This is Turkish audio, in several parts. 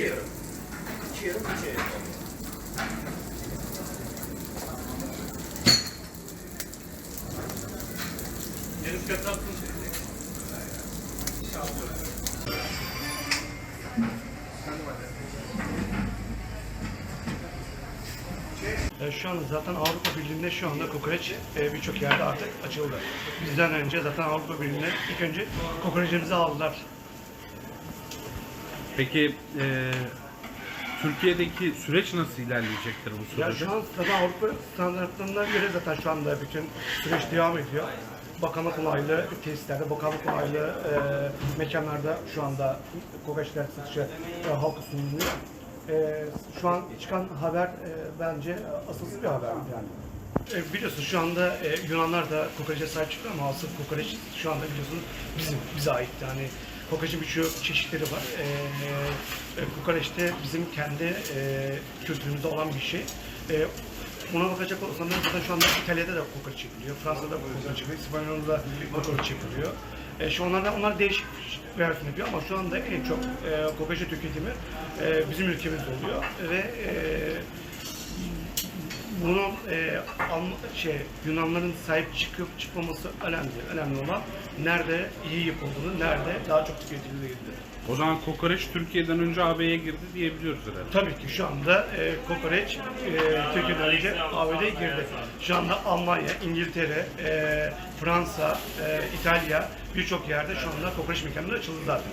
2 euro. 2 euro, 2 euro. Yarım fiyat attın. E, Şu anda zaten Avrupa Birliği'nde şu anda kokoreç e, birçok yerde artık açıldı. Bizden önce zaten Avrupa Birliği'nde ilk önce kokoreçimizi aldılar. Peki e, Türkiye'deki süreç nasıl ilerleyecektir bu Ya sürede? şu an zaten Avrupa standartlarına göre zaten şu anda bütün süreç devam ediyor. Bakanlık onaylı tesislerde, bakanlık onaylı e, mekanlarda şu anda kokoreçler satışa e, halka sunuluyor. E, şu an çıkan haber e, bence asılsız bir haber yani. E, biliyorsun şu anda e, Yunanlar da kokoreçe sahip çıkıyor ama asıl kokoreç şu anda biliyorsunuz bizim bize ait yani kokoreçin birçok çeşitleri var. E, e, kokoreç de bizim kendi e, kültürümüzde olan bir şey. E, Buna bakacak olursanız zaten şu anda İtalya'da da kokoreç yapılıyor, Fransa'da kokoreç yapılıyor, İspanyol'da kokoreç yapılıyor. E, şu onlarda onlar değişik versiyon yapıyor ama şu anda en çok e, kokoreç tüketimi e, bizim ülkemizde oluyor ve e, bunun e, şey Yunanların sahip çıkıp çıkmaması önemli. Önemli olan nerede iyi yapıldığını, nerede daha çok tüketildiğini. O zaman kokoreç Türkiye'den önce AB'ye girdi diyebiliyoruz herhalde. Tabii ki şu anda e, kokoreç e, Türkiye'den önce ABD'ye girdi. Şu anda Almanya, İngiltere, e, Fransa, e, İtalya birçok yerde şu anda kokoreç mekanları açıldı zaten.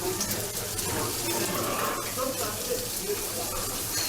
Thank you.